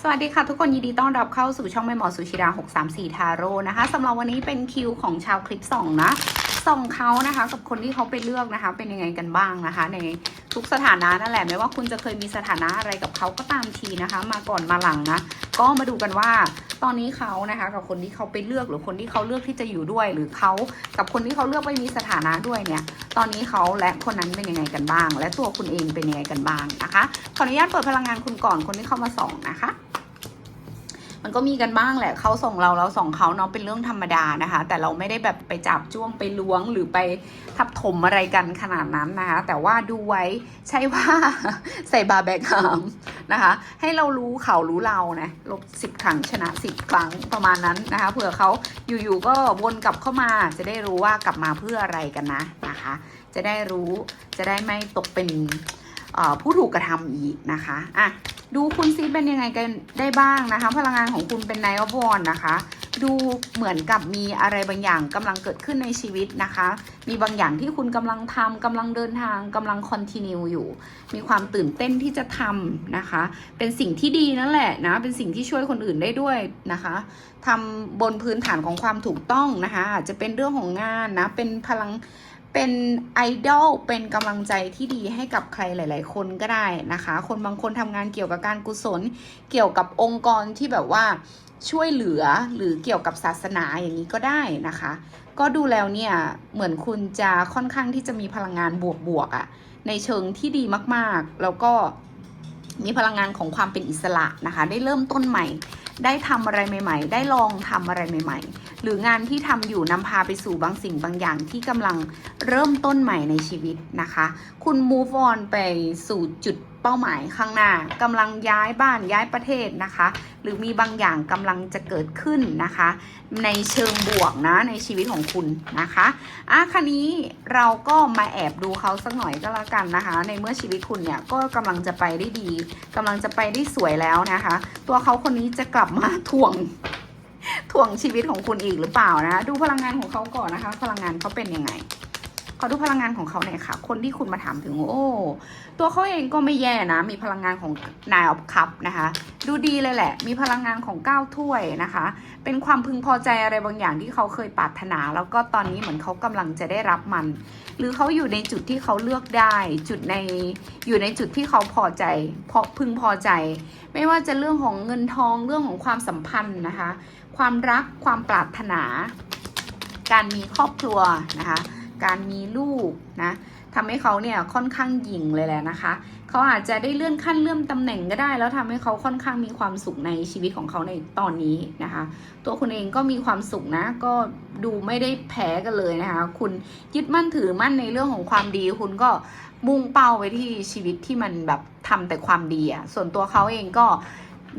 สวัสดีค่ะ ทุกคนยินดีต้อนรับเข้าสู่ช่องแม่หมอสุชิดา634 ทาโร่นะคะสำหรับวันนี้เป็นคิวของชาวคลิปส่องนะส่องเขานะคะ กับคนที่เขาไปเลือกนะคะ เป็นยังไงกันบ้างนะคะ ในทุกสถานะนั่นแหละไม่ว่าคุณจะเคยมีสถานะอะไรกับเขาก็ตามทีนะคะ มาก่อนมาหลังนะ ก็มาดูกันว่า ตอนนี้เขานะคะกับคนที่เขาไปเลือกหรือคนที่เขาเลือกที่จะอยู่ด้วย หรือเขากับคนที่เขาเลือกไปมีสถานะด้วยเนี่ย ตอนนี้เขาและคนนั้นเป็นยังไงกันบ้าง และตัวคุณเองเป็นยังไงกันบ้างนะคะขออนุญาตเปิดพลังงานคุณก่อนคนที่เข้ามาส่องนะคะ มันก็มีกันบ้างแหละเขาส่งเราเราส่งเขาเนาะเป็นเรื่องธรรมดานะคะ แต่เราไม่ได้แบบไปจับจ้วงไปล้วงหรือไปทับถมอะไรกันขนาดนั้นนะคะ แต่ว่าดูไว้ใช่ว่าใส่บาแบกฮามนะคะ ให้เรารู้เขารู้เรานะลบสิบครั้งชนะสิบครั้งประมาณนั้นนะคะเผื่อเขาอยู่ๆก็วนกลับเข้ามา จะได้รู้ว่ากลับมาเพื่ออะไรกันนะนะคะ จะได้รู้จะได้ไม่ตกเป็น ผู้ถูกกระทำอีกนะคะอะดูคุณซิเป็นยังไงกันได้บ้างนะคะ พลังงานของคุณเป็นไนท์ออฟวอนนะคะ ดูเหมือนกับมีอะไรบางอย่างกำลังเกิดขึ้นในชีวิตนะคะ มีบางอย่างที่คุณกำลังทำกำลังเดินทางกำลังคอนติเนียอยู่ มีความตื่นเต้นที่จะทำนะคะ เป็นสิ่งที่ดีนั่นแหละนะเป็นสิ่งที่ช่วยคนอื่นได้ด้วยนะคะทำบนพื้นฐานของความถูกต้องนะคะอาจจะเป็นเรื่องของงานนะเป็นพลัง เป็นไอดอลเป็นกำลังใจที่ดีให้กับใครหลาย ๆ คนก็ได้นะคะ คนบางคนทำงานเกี่ยวกับการกุศล เกี่ยวกับองค์กรที่แบบว่าช่วยเหลือหรือเกี่ยวกับศาสนาอย่างนี้ก็ได้นะคะ ก็ดูแล้วเนี่ยเหมือนคุณจะค่อนข้างที่จะมีพลังงานบวกๆอะ่ะในเชิงที่ดีมากๆ แล้วก็มีพลังงานของความเป็นอิสระนะคะ ได้เริ่มต้นใหม่ ได้ทำอะไรใหม่ ๆ ได้ลองทำอะไรใหม่ ๆ หรืองานที่ทำอยู่นำพาไปสู่บางสิ่งบางอย่างที่กำลังเริ่มต้นใหม่ในชีวิตนะคะ คุณ move on ไปสู่จุด เป้าหมายข้างหน้ากำลังย้ายบ้านย้ายประเทศนะคะ หรือมีบางอย่างกำลังจะเกิดขึ้นนะคะ ในเชิงบวกนะในชีวิตของคุณนะคะอะคันนี้เราก็มาแอบดูเขาสักหน่อยก็แล้วกันนะคะ ในเมื่อชีวิตคุณเนี่ยก็กำลังจะไปได้ดีกำลังจะไปได้สวยแล้วนะคะ ตัวเขาคนนี้จะกลับมาทวงถ่วงชีวิตของคุณอีกหรือเปล่านะ ดูพลังงานของเขาก่อนนะคะ พลังงานเขาเป็นยังไง อดูพลังงานของเขาหน่อยค่ะ คนที่คุณมาถามถึงโอ้ ตัวเขาเองก็ไม่แย่นะ มีพลังงานของนายออฟคัพนะคะ ดูดีเลยแหละ มีพลังงานของก้าวถ้วยนะคะ เป็นความพึงพอใจอะไรบางอย่างที่เขาเคยปรารถนา แล้วก็ตอนนี้เหมือนเขากำลังจะได้รับมัน หรือเขาอยู่ในจุดที่เขาเลือกได้ จุดในอยู่ในจุดที่เขาพอใจพอพึงพอใจ ไม่ว่าจะเรื่องของเงินทองเรื่องของความสัมพันธ์นะคะ ความรักความปรารถนา การมีครอบครัวนะคะ การมีลูกนะทำให้เขาเนี่ยค่อนข้างหยิ่งเลยแหละนะคะ เขาอาจจะได้เลื่อนขั้นเลื่อนตำแหน่งก็ได้ แล้วทำให้เขาค่อนข้างมีความสุขในชีวิตของเขาในตอนนี้นะคะ ตัวคุณเองก็มีความสุขนะก็ดูไม่ได้แพ้กันเลยนะคะ คุณยึดมั่นถือมั่นในเรื่องของความดี คุณก็มุ่งเป้าไปที่ชีวิตที่มันแบบทำแต่ความดีอะส่วนตัวเขาเองก็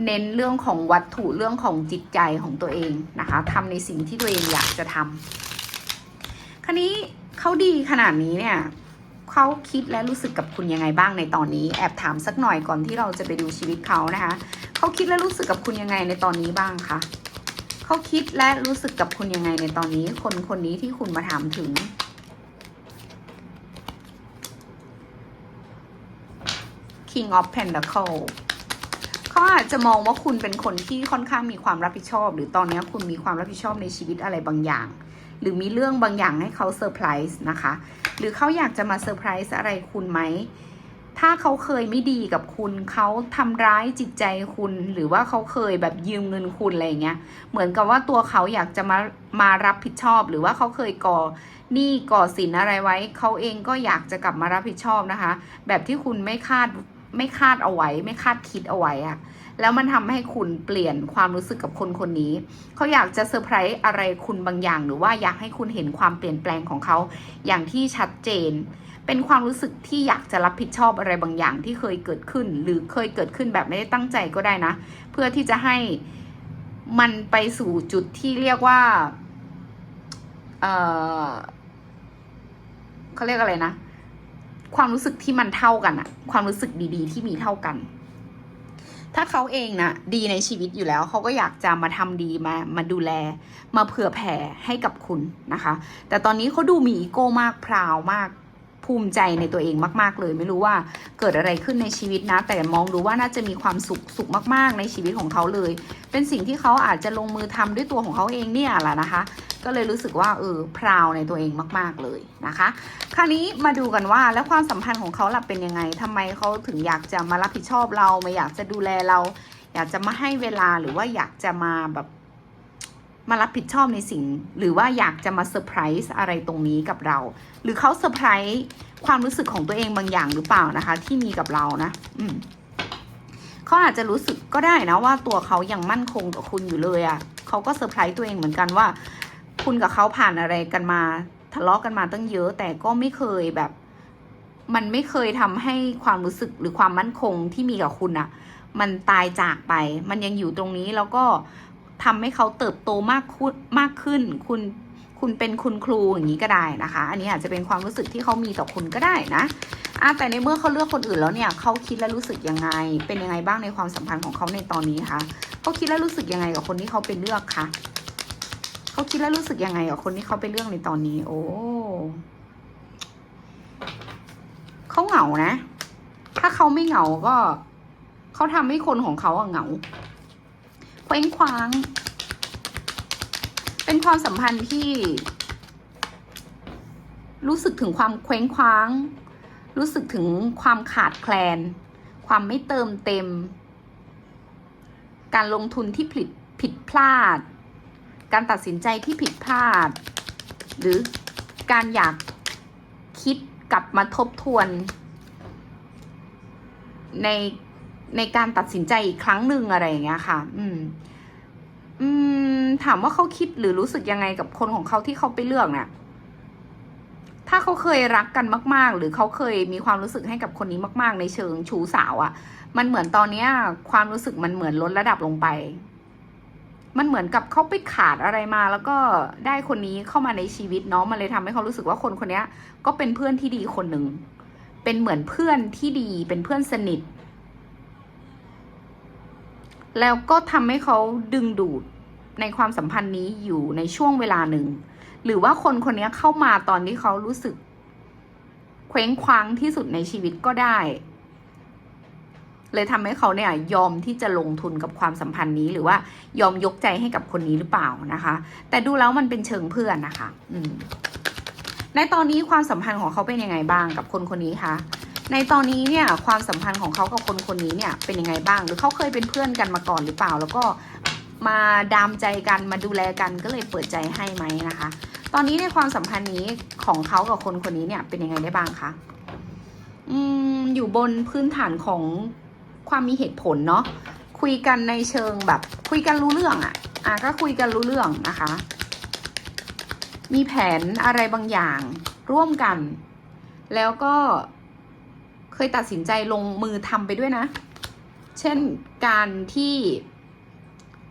เน้นเรื่องของวัตถุเรื่องของจิตใจของตัวเองนะคะทำในสิ่งที่ตัวเองอยากจะทำคราวนี้ เขาดีขนาดนี้เนี่ยเขาคิดและรู้สึกกับคุณยังไงบ้างในตอนนี้ แอบถามสักหน่อยก่อนที่เราจะไปดูชีวิตเขานะคะเขาคิดและรู้สึกกับคุณยังไงในตอนนี้บ้างคะเขาคิดและรู้สึกกับคุณยังไงในตอนนี้ คนคนนี้ที่คุณมาถามถึง King of Pentacle เขาอาจจะมองว่าคุณเป็นคนที่ค่อนข้างมีความรับผิดชอบ หรือตอนนี้คุณมีความรับผิดชอบในชีวิตอะไรบางอย่าง หรือมีเรื่องบางอย่างให้เขาเซอร์ไพรส์นะคะ หรือเขาอยากจะมาเซอร์ไพรส์อะไรคุณไหม ถ้าเขาเคยไม่ดีกับคุณ เขาทำร้ายจิตใจคุณ หรือว่าเขาเคยแบบยืมเงินคุณอะไรเงี้ย เหมือนกับว่าตัวเขาอยากจะมามารับผิดชอบ หรือว่าเขาเคยก่อหนี้ก่อสินอะไรไว้ เขาเองก็อยากจะกลับมารับผิดชอบนะคะ แบบที่คุณไม่คาดไม่คาดเอาไว้ ไม่คาดคิดเอาไว้อะ แล้วมันทำให้คุณเปลี่ยนความรู้สึกกับคนคนนี้ เขาอยากจะเซอร์ไพรส์อะไรคุณบางอย่าง หรือว่าอยากให้คุณเห็นความเปลี่ยนแปลงของเขาอย่างที่ชัดเจน เป็นความรู้สึกที่อยากจะรับผิดชอบอะไรบางอย่างที่เคยเกิดขึ้น หรือเคยเกิดขึ้นแบบไม่ได้ตั้งใจก็ได้นะ เพื่อที่จะให้มันไปสู่จุดที่เรียกว่าเออเขาเรียกอะไรนะ ความรู้สึกที่มันเท่ากันอะความรู้สึกดีๆ ที่มีเท่ากัน ถ้าเขาเองนะดีในชีวิตอยู่แล้ว เขาก็อยากจะมาทำดีมามาดูแล มาเผื่อแผ่ให้กับคุณนะคะ แต่ตอนนี้เขาดูมีอีโก้มากพราวมากภูมิใจในตัวเองมาก ๆ เลย ไม่รู้ว่าเกิดอะไรขึ้นในชีวิตนะ แต่มองดูว่าน่าจะมีความสุขสุขมาก ๆ ในชีวิตของเขาเลย เป็นสิ่งที่เขาอาจจะลงมือทำด้วยตัวของเขาเองเนี่ยแหละนะคะ ก็เลยรู้สึกว่าเออพราวในตัวเองมาก ๆเลยนะคะ คราวนี้มาดูกันว่าแล้วความสัมพันธ์ของเขาล่ะเป็นยังไงทำไมเขาถึงอยากจะมารับผิดชอบเราไม่อยากจะดูแลเรา อยากจะมาให้เวลาหรือว่าอยากจะมาแบบมารับผิดชอบในสิ่ง หรือว่าอยากจะมาเซอร์ไพรส์อะไรตรงนี้กับเรา หรือเขาเซอร์ไพรส์ความรู้สึกของตัวเองบางอย่างหรือเปล่านะคะ ที่มีกับเรานะ อืมเขาอาจจะรู้สึกก็ได้นะว่าตัวเขายังมั่นคงกับคุณอยู่เลยอะ่ะเขาก็เซอร์ไพรส์ตัวเองเหมือนกันว่า คุณกับเขาผ่านอะไรกันมา ทะเลาะกันมาตั้งเยอะ แต่ก็ไม่เคยแบบ มันไม่เคยทำให้ความรู้สึกหรือความมั่นคงที่มีกับคุณอะมันตายจากไป มันยังอยู่ตรงนี้แล้วก็ทำให้เขาเติบโตมากขึ้นมากขึ้น คุณคุณเป็นคุณครูอย่างนี้ก็ได้นะคะ อันนี้อาจจะเป็นความรู้สึกที่เขามีต่อคุณก็ได้นะอะแต่ในเมื่อเขาเลือกคนอื่นแล้วเนี่ยเขาคิดและรู้สึกยังไง เป็นยังไงบ้างในความสัมพันธ์ของเขาในตอนนี้คะเขาคิดและรู้สึกยังไงกับคนที่เขาเป็นเลือกคะ เขาคิดและรู้สึกยังไงกับคนที่เขาไปเลือกในตอนนี้ โอ้เขาเหงานะ ถ้าเขาไม่เหงาก็เขาทำให้คนของเขาอะเหงาเคว้งคว้าง เป็นความสัมพันธ์ที่ รู้สึกถึงความเคว้งคว้าง รู้สึกถึงความขาดแคลน ความไม่เติมเต็ม การลงทุนที่ผิดผิดพลาด การตัดสินใจที่ผิดพลาด หรือการอยากคิดกลับมาทบทวน ในในการตัดสินใจอีกครั้งหนึ่งอะไรอย่างเงี้ยค่ะ อืม อืม ถามว่าเขาคิดหรือรู้สึกยังไงกับคนของเขาที่เขาไปเลือกเนี่ย ถ้าเขาเคยรักกันมาก ๆ หรือเขาเคยมีความรู้สึกให้กับคนนี้มาก ๆ ในเชิงชู้สาวอะ่ะ มันเหมือนตอนเนี้ย ความรู้สึกมันเหมือนลดระดับลงไป มันเหมือนกับเขาไปขาดอะไรมา แล้วก็ได้คนนี้เข้ามาในชีวิตเนาะมันเลยทำให้เขารู้สึกว่าคนคนนี้ก็เป็นเพื่อนที่ดีคนหนึ่งเป็นเหมือนเพื่อนที่ดีเป็นเพื่อนสนิท แล้วก็ทำให้เขาดึงดูดในความสัมพันธ์นี้อยู่ในช่วงเวลาหนึ่ง หรือว่าคนคนนี้เข้ามาตอนที่เขารู้สึก เคว้งคว้างที่สุดในชีวิตก็ได้ เลยทำให้เขาเนี่ยยอมที่จะลงทุนกับความสัมพันธ์นี้ หรือว่ายอมยกใจให้กับคนนี้หรือเปล่านะคะ แต่ดูแล้วมันเป็นเชิงเพื่อนนะคะ อืมในตอนนี้ความสัมพันธ์ของเขาเป็นยังไงบ้างกับคนคนนี้คะในตอนนี้เนี่ยความสัมพันธ์ของเขากับคนคนนี้เนี่ยเป็นยังไงบ้าง หรือเขาเคยเป็นเพื่อนกันมาก่อนหรือเปล่า แล้วก็มาดามใจกันมาดูแลกันก็เลยเปิดใจให้ไหมนะคะ ตอนนี้ในความสัมพันธ์นี้ของเขากับคนคนนี้เนี่ยเป็นยังไงได้บ้างคะอืมอยู่บนพื้นฐานของ ความมีเหตุผลเนาะคุยกันในเชิงแบบ คุยกันรู้เรื่องอะ่ะ อะก็คุยกันรู้เรื่องนะคะ มีแผนอะไรบางอย่างร่วมกัน แล้วก็เคยตัดสินใจลงมือทำไปด้วยนะ เช่นการที่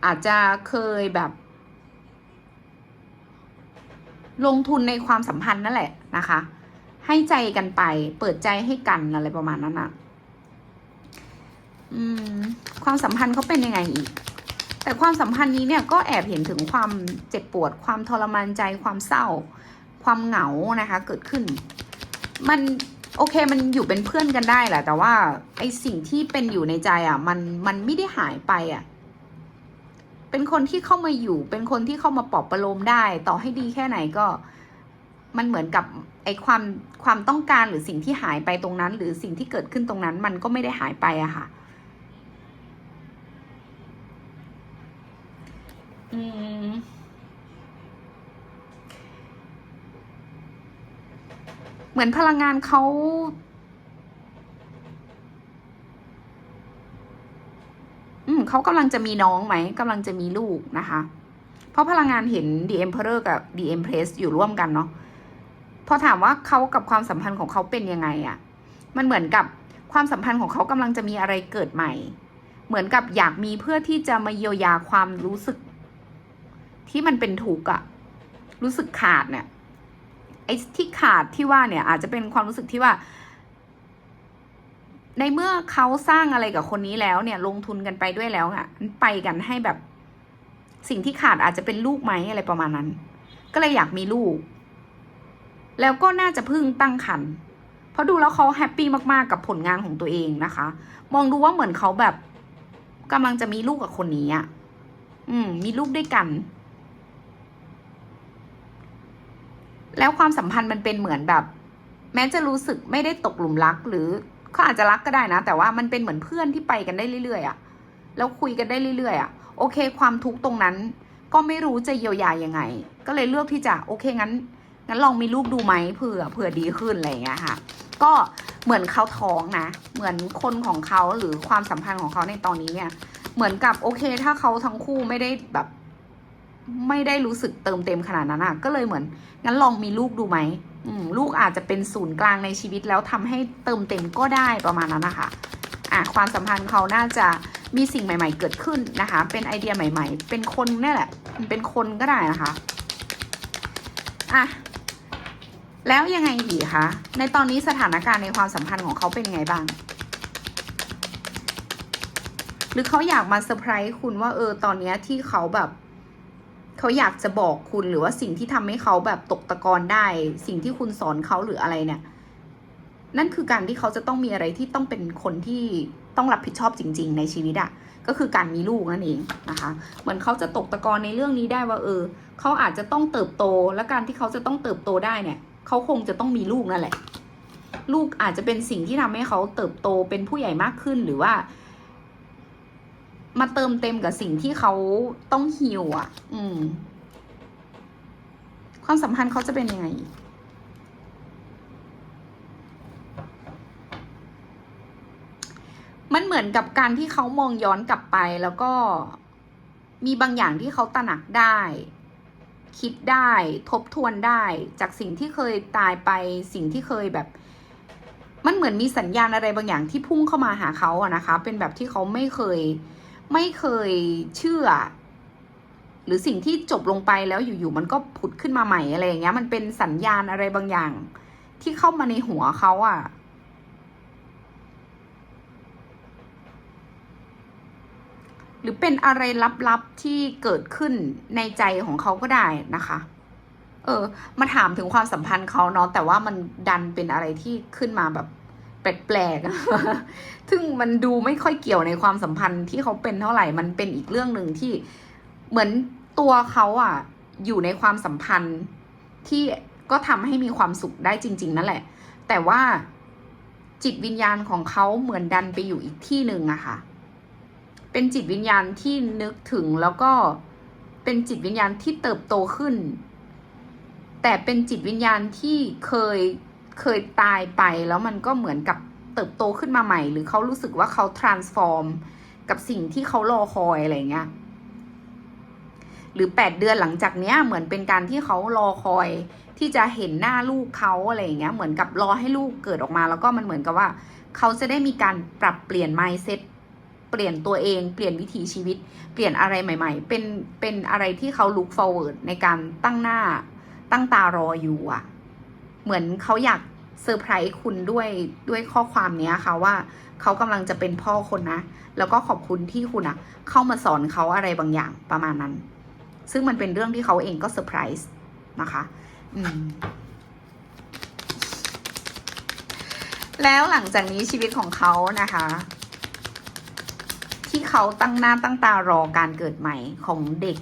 อาจจะเคยแบบ ลงทุนในความสัมพันธ์นั่นแหละนะคะ ให้ใจกันไป เปิดใจให้กันอะไรประมาณนั้นอะ ความสัมพันธ์เขาเป็นยังไงอีก แต่ความสัมพันธ์นี้เนี่ยก็แอบเห็นถึงความเจ็บปวด ความทรมานใจ ความเศร้า ความเหงานะคะ เกิดขึ้น มันโอเคมันอยู่เป็นเพื่อนกันได้แหละ แต่ว่าไอสิ่งที่เป็นอยู่ในใจอะ มันมันไม่ได้หายไปอะ เป็นคนที่เข้ามาอยู่ เป็นคนที่เข้ามาปลอบประโลมได้ ต่อให้ดีแค่ไหนก็ มันเหมือนกับไอความความต้องการหรือสิ่งที่หายไปตรงนั้น หรือสิ่งที่เกิดขึ้นตรงนั้น มันก็ไม่ได้หายไปอะค่ะ อืมเหมือนพลังงานเขาอืมเขากำลังจะมีน้องไหมกำลังจะมีลูกนะคะ เพราะพลังงานเห็น The Emperor กับ The Empress อยู่ร่วมกันเนาะพอถามว่าเขากับความสัมพันธ์ของเขาเป็นยังไงอะมันเหมือนกับความสัมพันธ์ของเขากำลังจะมีอะไรเกิดใหม่ เหมือนกับอยากมีเพื่อที่จะมาเยียวยาความรู้สึก ที่มันเป็นทุกข์อะรู้สึกขาดเนี่ยไอ้ที่ขาดที่ว่าเนี่ย อาจจะเป็นความรู้สึกที่ว่า ในเมื่อเขาสร้างอะไรกับคนนี้แล้วเนี่ย ลงทุนกันไปด้วยแล้วอะไปกันให้แบบ สิ่งที่ขาดอาจจะเป็นลูกไหมอะไรประมาณนั้น ก็เลยอยากมีลูก แล้วก็น่าจะพึ่งตั้งครรภ์เพราะดูแล้วเขาแฮปปี้มากๆกับผลงานของตัวเองนะคะ มองดูว่าเหมือนเขาแบบกำลังจะมีลูกกับคนนี้อะอืม มีลูกด้วยกัน แล้วความสัมพันธ์มันเป็นเหมือนแบบ แม้จะรู้สึกไม่ได้ตกหลุมรัก หรือเขาอาจจะรักก็ได้นะ แต่ว่ามันเป็นเหมือนเพื่อนที่ไปกันได้เรื่อยๆอะแล้วคุยกันได้เรื่อยๆอะโอเค ความทุกข์ตรงนั้น ก็ไม่รู้จะเยียวยายังไง ก็เลยเลือกที่จะโอเคงั้นงั้นลองมีลูกดูไหมเผื่อเผื่อดีขึ้นอะไรอย่างเงี้ยค่ะ ก็เหมือนเขาท้องนะ เหมือนคนของเขาหรือความสัมพันธ์ของเขาในตอนนี้เนี่ย เหมือนกับโอเค ถ้าเขาทั้งคู่ไม่ได้แบบ ไม่ได้รู้สึกเติมเต็มขนาดนั้นอะก็เลยเหมือน งั้นลองมีลูกดูไหมมลูกอาจจะเป็นศูนย์กลางในชีวิตแล้วทำให้เติมเต็มก็ได้ประมาณนั้นนะคะอะความสัมพันธ์เขาน่าจะมีสิ่งใหม่ ๆ เกิดขึ้นนะคะ เป็นไอเดียใหม่ ๆ เป็นคนนี่แหละ เป็นคนก็ได้นะคะอะแล้วยังไงอีคะ ในตอนนี้สถานการณ์ในความสัมพันธ์ของเขาเป็นยังไงบ้าง หรือเขาอยากมาเซอร์ไพรส์คุณว่าเออตอนนี้ที่เขาแบบ เขาอยากจะบอกคุณหรือว่าสิ่งที่ทำให้เขาแบบตกตะกอนได้ สิ่งที่คุณสอนเขาหรืออะไรเนี่ย นั่นคือการที่เขาจะต้องมีอะไรที่ต้องเป็นคนที่ต้องรับผิดชอบจริง ๆ ในชีวิตอะก็คือการมีลูกนั่นเองนะคะ เหมือนเขาจะตกตะกอนในเรื่องนี้ได้ว่า เออ เขาอาจจะต้องเติบโต และการที่เขาจะต้องเติบโตได้เนี่ย เขาคงจะต้องมีลูกนั่นแหละ ลูกอาจจะเป็นสิ่งที่ทำให้เขาเติบโตเป็นผู้ใหญ่มากขึ้นหรือว่า มาเติมเต็มกับสิ่งที่เขาต้องฮิวอะ อืม ความสัมพันธ์เขาจะเป็นยังไงมันเหมือนกับการที่เขามองย้อนกลับไปแล้วก็มีบางอย่างที่เขาตระหนักได้ คิดได้ทบทวนได้ จากสิ่งที่เคยตายไปสิ่งที่เคยแบบ มันเหมือนมีสัญญาณอะไรบางอย่างที่พุ่งเข้ามาหาเขาอะนะคะ เป็นแบบที่เขาไม่เคย ไม่เคยเชื่อ หรือสิ่งที่จบลงไปแล้วอยู่ๆมันก็ผุดขึ้นมาใหม่อะไรอย่างเงี้ย มันเป็นสัญญาณอะไรบางอย่าง ที่เข้ามาในหัวเขาอะหรือเป็นอะไรลับๆที่เกิดขึ้นในใจของเขาก็ได้นะคะ เออ มาถามถึงความสัมพันธ์เขาเนาะแต่ว่ามันดันเป็นอะไรที่ขึ้นมาแบบ แปลกๆซึ่งมันดูไม่ค่อยเกี่ยวในความสัมพันธ์ที่เขาเป็นเท่าไหร่ มันเป็นอีกเรื่องหนึ่งที่เหมือนตัวเขาอะ อยู่ในความสัมพันธ์ที่ก็ทำให้มีความสุขได้จริง ๆ นั่นแหละ แต่ว่าจิตวิญญาณของเขาเหมือนดันไปอยู่อีกที่หนึ่งอะค่ะ เป็นจิตวิญญาณที่นึกถึงแล้วก็เป็นจิตวิญญาณที่เติบโตขึ้น แต่เป็นจิตวิญญาณที่เคย เคยตายไปแล้วมันก็เหมือนกับเติบโตขึ้นมาใหม่ หรือเขารู้สึกว่าเขา transform กับสิ่งที่เขารอคอยอะไรเงี้ย หรือแปดเดือนหลังจากเนี้ย เหมือนเป็นการที่เขารอคอย ที่จะเห็นหน้าลูกเขาอะไรเงี้ย เหมือนกับรอให้ลูกเกิดออกมา แล้วก็มันเหมือนกับว่า เขาจะได้มีการปรับเปลี่ยน mindset เปลี่ยนตัวเอง เปลี่ยนวิถีชีวิต เปลี่ยนอะไรใหม่ ๆ เป็นเป็นอะไรที่เขา look forward ในการตั้งหน้าตั้งตารออยู่อะ เหมือนเขาอยากเซอร์ไพรส์คุณด้วยด้วยข้อความเนี้ยค่ะว่าเขากำลังจะเป็นพ่อคนนะ แล้วก็ขอบคุณที่คุณอะเข้ามาสอนเขาอะไรบางอย่างประมาณนั้น ซึ่งมันเป็นเรื่องที่เขาเองก็เซอร์ไพรส์นะคะ อืมแล้วหลังจากนี้ชีวิตของเขานะคะ ที่เขาตั้งหน้าตั้งตารอการเกิดใหม่ของเด็ก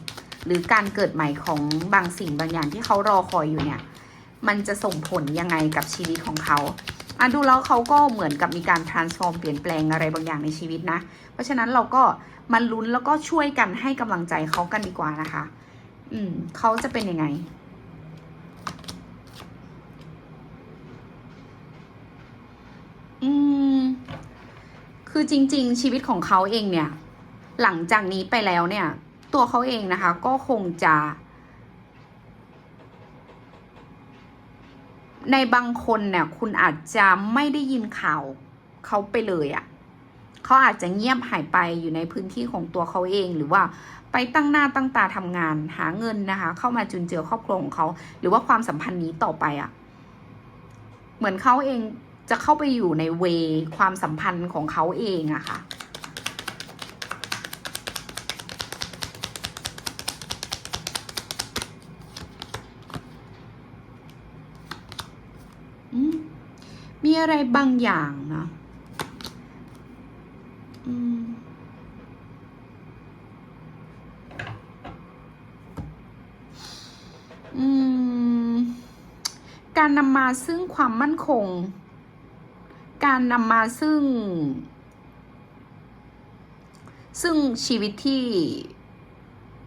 หรือการเกิดใหม่ของบางสิ่งบางอย่างที่เขารอคอยอยู่เนี่ย มันจะส่งผลยังไงกับชีวิตของเขาอะดูแล้วเขาก็เหมือนกับมีการ transform เปลี่ยนแปลงอะไรบางอย่างในชีวิตนะ เพราะฉะนั้นเราก็มาลุ้นแล้วก็ช่วยกันให้กำลังใจเขากันดีกว่านะคะ อืมเขาจะเป็นยังไงอืมคือจริง ๆ ชีวิตของเขาเองเนี่ย หลังจากนี้ไปแล้วเนี่ย ตัวเขาเองนะคะ ก็คงจะ ในบางคนเนี่ยคุณอาจจะไม่ได้ยินข่าวเขาไปเลยอะ่ะเขาอาจจะเงียบหายไปอยู่ในพื้นที่ของตัวเขาเองหรือว่าไปตั้งหน้าตั้งตาทำงานหาเงินนะคะ เข้ามาจุนเจือครอบครัวของเขา หรือว่าความสัมพันธ์นี้ต่อไปอะ่ะ เหมือนเขาเองจะเข้าไปอยู่ในเวความสัมพันธ์ของเขาเองอะค่ะ อะไรบางอย่างเนาะการนำมาซึ่งความมั่นคง การนำมาซึ่ง ซึ่งชีวิตที่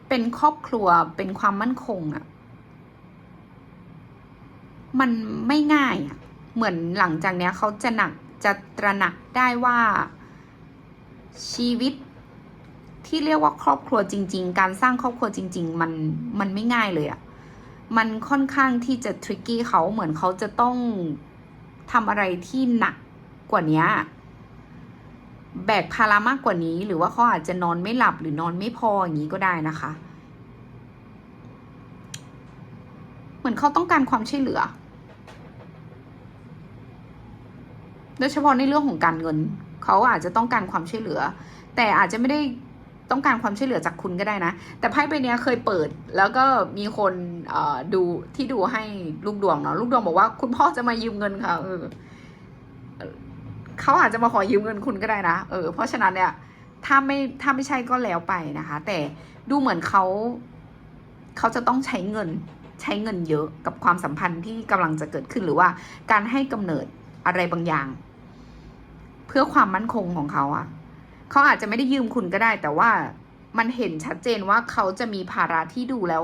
เป็นครอบครัวเป็นความมั่นคงอะ่ะมันไม่ง่ายอะ่ะ เหมือนหลังจากเนี้ยเขาจะหนักจะตระหนักได้ว่าชีวิตที่เรียกว่าครอบครัวจริง ๆ การสร้างครอบครัวจริง ๆ มันมันไม่ง่ายเลยอะ่ะมันค่อนข้างที่จะทริกกี้เขาเหมือนเขาจะต้องทำอะไรที่หนักกว่านี้แบกภาระมากกว่านี้ หรือว่าเขาอาจจะนอนไม่หลับหรือนอนไม่พออย่างนี้ก็ได้นะคะ เหมือนเขาต้องการความช่วยเหลือ โดยเฉพาะในเรื่องของการเงิน เขาอาจจะต้องการความช่วยเหลือ แต่อาจจะไม่ได้ต้องการความช่วยเหลือจากคุณก็ได้นะ แต่ไพ่ใบนี้เคยเปิด แล้วก็มีคนดูที่ดูให้ลูกดวงเนาะลูกดวงบอกว่าคุณพ่อจะมายืมเงินค่ะเออเขาอาจจะมาขอยืมเงินคุณก็ได้นะเออเพราะฉะนั้นเนี่ย ถ้าไม่ถ้าไม่ใช่ก็แล้วไปนะคะ แต่ดูเหมือนเขาเขาจะต้องใช้เงินใช้เงินเยอะกับความสัมพันธ์ที่กำลังจะเกิดขึ้นหรือว่าการให้กำเนิด อะไรบางอย่าง เพื่อความมั่นคงของเขาอะเขาอาจจะไม่ได้ยืมคุณก็ได้ แต่ว่ามันเห็นชัดเจนว่าเขาจะมีภาระที่ดูแล้ว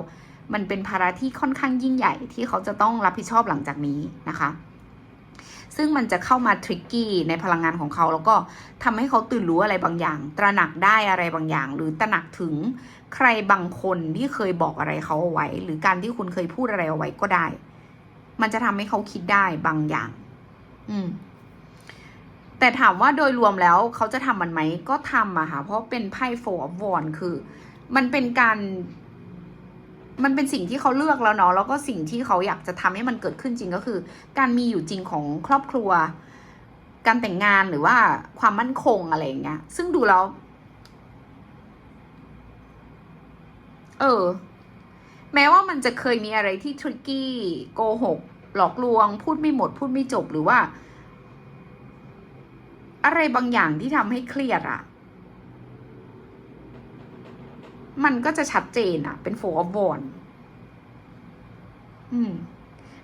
มันเป็นภาระที่ค่อนข้างยิ่งใหญ่ที่เขาจะต้องรับผิดชอบหลังจากนี้นะคะ ซึ่งมันจะเข้ามาทริกกี้ในพลังงานของเขาแล้วก็ทำให้เขาตื่นรู้อะไรบางอย่าง ตระหนักได้อะไรบางอย่าง หรือตระหนักถึงใครบางคนที่เคยบอกอะไรเขาเอาไว้ หรือการที่คุณเคยพูดอะไรเอาไว้ก็ได้ มันจะทำให้เขาคิดได้บางอย่าง อืม แต่ถามว่าโดยรวมแล้วเขาจะทำมันไหม ก็ทำอะค่ะ เพราะเป็นไพ่โฟร์วอนคือ มันเป็นการ มันเป็นสิ่งที่เขาเลือกแล้วเนาะ แล้วก็สิ่งที่เขาอยากจะทำให้มันเกิดขึ้นจริงก็คือ การมีอยู่จริงของครอบครัว การแต่งงานหรือว่าความมั่นคงอะไรอย่างเงี้ย ซึ่งดูแล้ว เออ แม้ว่ามันจะเคยมีอะไรที่ทริกกี้โกหก หลอกลวง พูดไม่หมด พูดไม่จบหรือว่า อะไรบางอย่างที่ทำให้เครียดอะมันก็จะชัดเจนอะเป็นโฟร์บอนอืม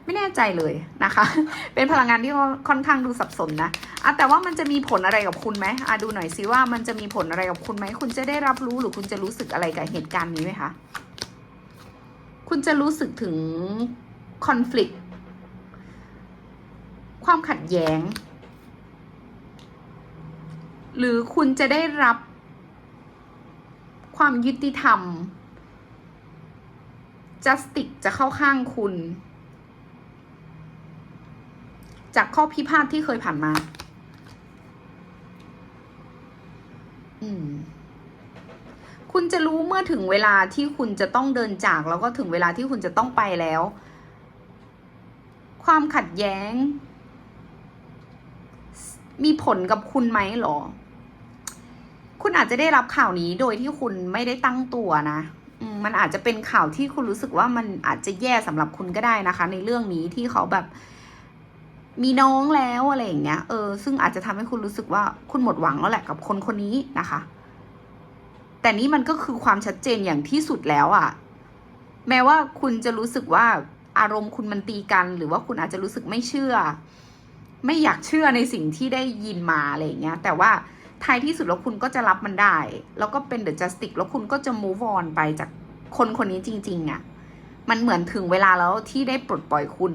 ไม่แน่ใจเลยนะคะ เป็นพลังงานที่ค่อนข้างดูสับสนนะอะแต่ว่ามันจะมีผลอะไรกับคุณไหมอะดูหน่อยสิว่ามันจะมีผลอะไรกับคุณไหม คุณจะได้รับรู้หรือคุณจะรู้สึกอะไรกับเหตุการณ์นี้ไหมคะ คุณจะรู้สึกถึงคอน FLICT ความขัดแย้ง หรือคุณจะได้รับความยุติธรรม justice จะเข้าข้างคุณ จากข้อพิพาทที่เคยผ่านมา อืมคุณจะรู้เมื่อถึงเวลาที่คุณจะต้องเดินจากแล้วก็ถึงเวลาที่คุณจะต้องไปแล้ว ความขัดแย้ง มีผลกับคุณไหมหรอ คุณอาจจะได้รับข่าวนี้โดยที่คุณไม่ได้ตั้งตัวนะมันอาจจะเป็นข่าวที่คุณรู้สึกว่ามันอาจจะแย่สำหรับคุณก็ได้นะคะ ในเรื่องนี้ที่เขาแบบ มีน้องแล้วอะไรอย่างเงี้ยเออซึ่งอาจจะทำให้คุณรู้สึกว่าคุณหมดหวังแล้วแหละกับคนคนนี้นะคะ แต่นี่มันก็คือความชัดเจนอย่างที่สุดแล้วอะ่ะ แม้ว่าคุณจะรู้สึกว่าอารมณ์คุณมันตีกัน หรือว่าคุณอาจจะรู้สึกไม่เชื่อ ไม่อยากเชื่อในสิ่งที่ได้ยินมาอะไรเงี้ย แต่ว่าท้ายที่สุดแล้วคุณก็จะรับมันได้ แล้วก็เป็นเดอะจัสติกแล้วคุณก็จะ move on ไปจากคนคนนี้จริง ๆอะ่ะ มันเหมือนถึงเวลาแล้วที่ได้ปลดปล่อยคุณ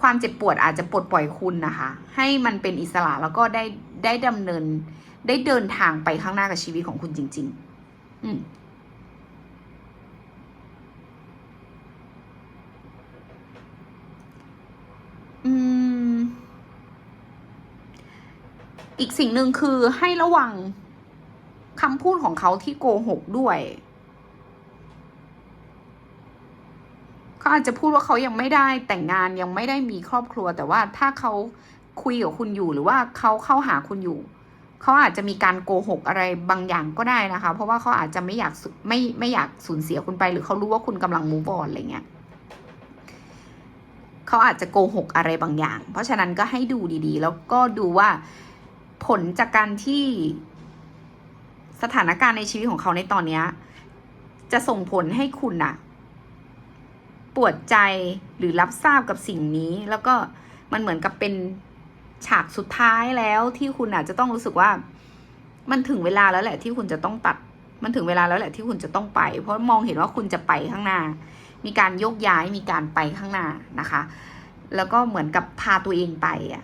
ความเจ็บปวดอาจจะปลดปล่อยคุณนะคะ ให้มันเป็นอิสระแล้วก็ได้ได้ดำเนิน ได้เดินทางไปข้างหน้ากับชีวิตของคุณจริง ๆ อืม อีกสิ่งหนึ่งคือให้ระวังคำพูดของเขาที่โกหกด้วยเขาอาจจะพูดว่าเขายังไม่ได้แต่งงานยังไม่ได้มีครอบครัว แต่ว่าถ้าเขาคุยกับคุณอยู่หรือว่าเขาเข้าหาคุณอยู่เขาอาจจะมีการโกหกอะไรบางอย่างก็ได้นะคะ เพราะว่าเขาอาจจะไม่อยากไม่ไม่อยากสูญเสียคุณไป หรือเขารู้ว่าคุณกำลังมูฟออนอะไรเงี้ยเขาอาจจะโกหกอะไรบางอย่าง เพราะฉะนั้นก็ให้ดูดีๆ แล้วก็ดูว่า ผลจากการที่สถานการณ์ในชีวิตของเขาในตอนนี้ จะส่งผลให้คุณอะปวดใจหรือรับทราบกับสิ่งนี้ แล้วก็มันเหมือนกับเป็นฉากสุดท้ายแล้วที่คุณอาจจะต้องรู้สึกว่า มันถึงเวลาแล้วแหละที่คุณจะต้องตัด มันถึงเวลาแล้วแหละที่คุณจะต้องไป เพราะมองเห็นว่าคุณจะไปข้างหน้า มีการโยกย้ายมีการไปข้างหน้านะคะ แล้วก็เหมือนกับพาตัวเองไปอะ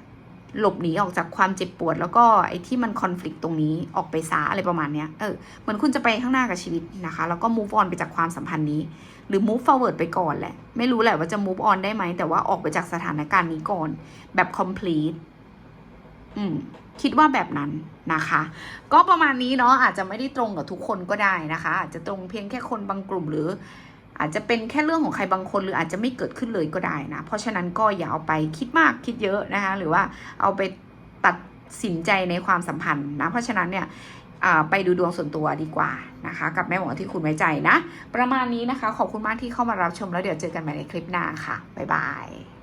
หลบหนีออกจากความเจ็บปวด แล้วก็ไอ้ที่มันคอน FLICT ตรงนี้ออกไปซาอะไรประมาณเนี้ยเออเหมือนคุณจะไปข้างหน้ากับชีวิตนะคะ แล้วก็ move on ไปจากความสัมพันธ์นี้ หรือ move forward ไปก่อนแหละ ไม่รู้แหละว่าจะ move on ได้ไหม แต่ว่าออกไปจากสถานการณ์นี้ก่อน แบบ complete อืมคิดว่าแบบนั้นนะคะ ก็ประมาณนี้เนาะอาจจะไม่ได้ตรงกับทุกคนก็ได้นะคะ อาจจะตรงเพียงแค่คนบางกลุ่มหรือ อาจจะเป็นแค่เรื่องของใครบางคน หรืออาจจะไม่เกิดขึ้นเลยก็ได้นะ เพราะฉะนั้นก็อย่าเอาไปคิดมากคิดเยอะนะคะหรือว่าเอาไปตัดสินใจในความสัมพันธ์นะเพราะฉะนั้นเนี่ยไปดูดวงส่วนตัวดีกว่านะคะ กับแม่หมอที่คุณไว้ใจนะ ประมาณนี้นะคะ ขอบคุณมากที่เข้ามารับชมแล้วเดี๋ยวเจอกันใหม่ในคลิปหน้าค่ะบ๊ายบาย